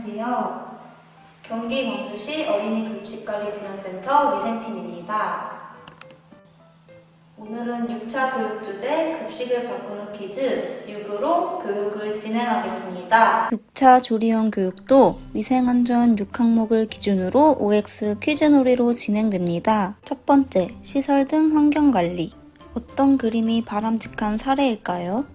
안녕하세요. 경기 광주시 어린이 급식관리 지원센터 위생팀입니다. 오늘은 6차 교육 주제 급식을 바꾸는 퀴즈 6으로 교육을 진행하겠습니다. 6차 조리원 교육도 위생안전 6항목을 기준으로 OX 퀴즈놀이로 진행됩니다. 첫 번째, 시설 등 환경관리. 어떤 그림이 바람직한 사례일까요?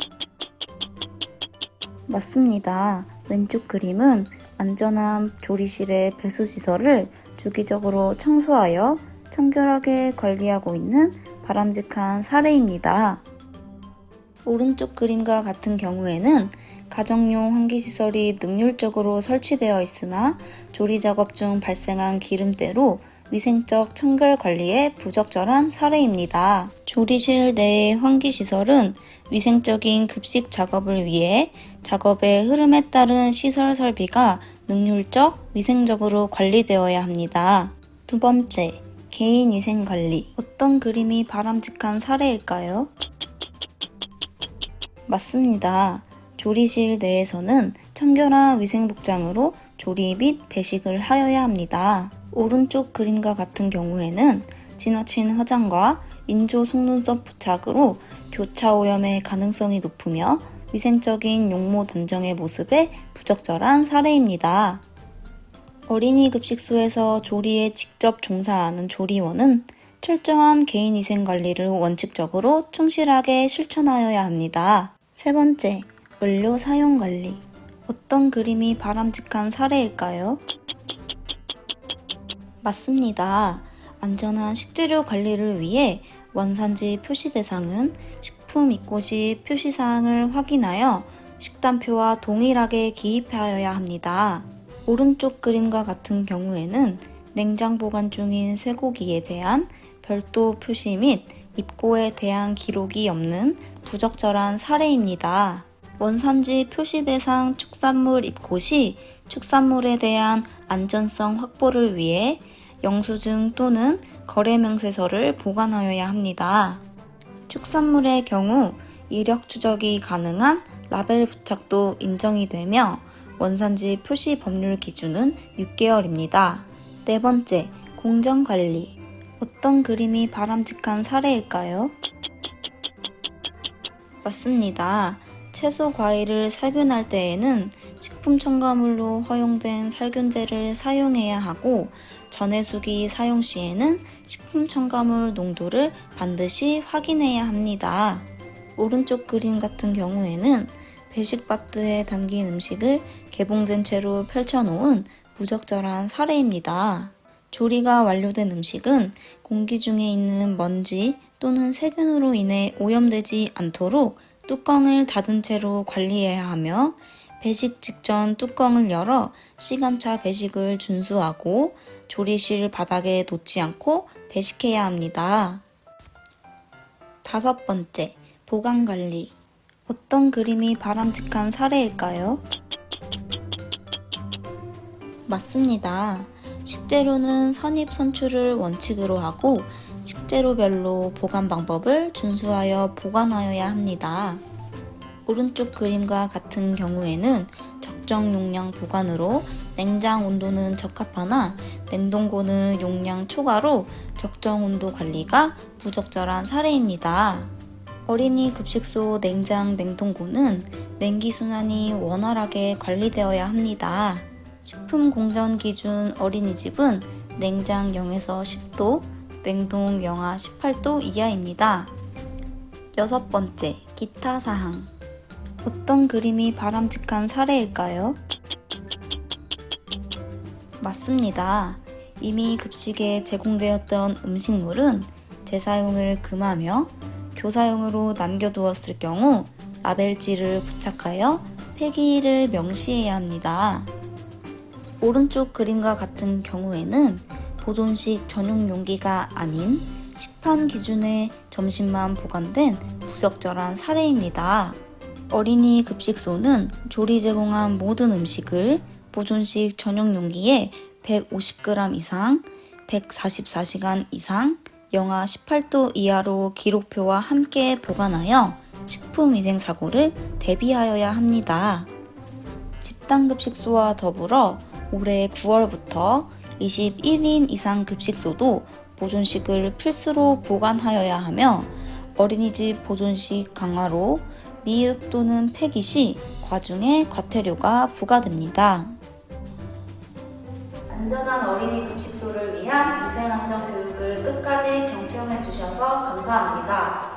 맞습니다. 왼쪽 그림은 안전한 조리실의 배수시설을 주기적으로 청소하여 청결하게 관리하고 있는 바람직한 사례입니다. 오른쪽 그림과 같은 경우에는 가정용 환기시설이 능률적으로 설치되어 있으나 조리 작업 중 발생한 기름때로 위생적 청결 관리에 부적절한 사례입니다. 조리실 내의 환기시설은 위생적인 급식 작업을 위해 작업의 흐름에 따른 시설 설비가 능률적, 위생적으로 관리되어야 합니다. 두 번째, 개인 위생 관리. 어떤 그림이 바람직한 사례일까요? 맞습니다. 조리실 내에서는 청결한 위생복장으로 조리 및 배식을 하여야 합니다. 오른쪽 그림과 같은 경우에는 지나친 화장과 인조 속눈썹 부착으로 교차 오염의 가능성이 높으며 위생적인 용모 단정의 모습에 부적절한 사례입니다. 어린이 급식소에서 조리에 직접 종사하는 조리원은 철저한 개인 위생 관리를 원칙적으로 충실하게 실천하여야 합니다. 세 번째, 원료 사용 관리. 어떤 그림이 바람직한 사례일까요? 맞습니다. 안전한 식재료 관리를 위해 원산지 표시 대상은 식품 입고 시 표시사항을 확인하여 식단표와 동일하게 기입하여야 합니다. 오른쪽 그림과 같은 경우에는 냉장 보관 중인 쇠고기에 대한 별도 표시 및 입고에 대한 기록이 없는 부적절한 사례입니다. 원산지 표시 대상 축산물 입고 시 축산물에 대한 안전성 확보를 위해 영수증 또는 거래 명세서를 보관하여야 합니다. 축산물의 경우 이력 추적이 가능한 라벨 부착도 인정이 되며 원산지 표시 법률 기준은 6개월입니다. 네 번째, 공정 관리. 어떤 그림이 바람직한 사례일까요? 맞습니다. 채소 과일을 살균할 때에는 식품 첨가물로 허용된 살균제를 사용해야 하고 전해수기 사용 시에는 식품 첨가물 농도를 반드시 확인해야 합니다. 오른쪽 그림 같은 경우에는 배식바트에 담긴 음식을 개봉된 채로 펼쳐놓은 부적절한 사례입니다. 조리가 완료된 음식은 공기 중에 있는 먼지 또는 세균으로 인해 오염되지 않도록 뚜껑을 닫은 채로 관리해야 하며 배식 직전 뚜껑을 열어 시간차 배식을 준수하고 조리실 바닥에 놓지 않고 배식해야 합니다. 다섯 번째, 보관 관리. 어떤 그림이 바람직한 사례일까요? 맞습니다. 식재료는 선입 선출을 원칙으로 하고 식재료별로 보관 방법을 준수하여 보관하여야 합니다. 오른쪽 그림과 같은 경우에는 적정 용량 보관으로 냉장 온도는 적합하나 냉동고는 용량 초과로 적정 온도 관리가 부적절한 사례입니다. 어린이 급식소 냉장 냉동고는 냉기 순환이 원활하게 관리되어야 합니다. 식품 공전 기준 어린이집은 냉장 0에서 10도, 냉동 영하 18도 이하입니다. 여섯 번째, 기타 사항. 어떤 그림이 바람직한 사례일까요? 맞습니다. 이미 급식에 제공되었던 음식물은 재사용을 금하며 교사용으로 남겨두었을 경우 라벨지를 부착하여 폐기를 명시해야 합니다. 오른쪽 그림과 같은 경우에는 보존식 전용 용기가 아닌 식판 기준의 점심만 보관된 부적절한 사례입니다. 어린이 급식소는 조리 제공한 모든 음식을 보존식 전용 용기에 150g 이상, 144시간 이상, 영하 18도 이하로 기록표와 함께 보관하여 식품위생 사고를 대비하여야 합니다. 집단 급식소와 더불어 올해 9월부터 21인 이상 급식소도 보존식을 필수로 보관하여야 하며 어린이집 보존식 강화로 미흡 또는 폐기 시 과중에 과태료가 부과됩니다. 안전한 어린이 급식소를 위한 위생안전 교육을 끝까지 경청해 주셔서 감사합니다.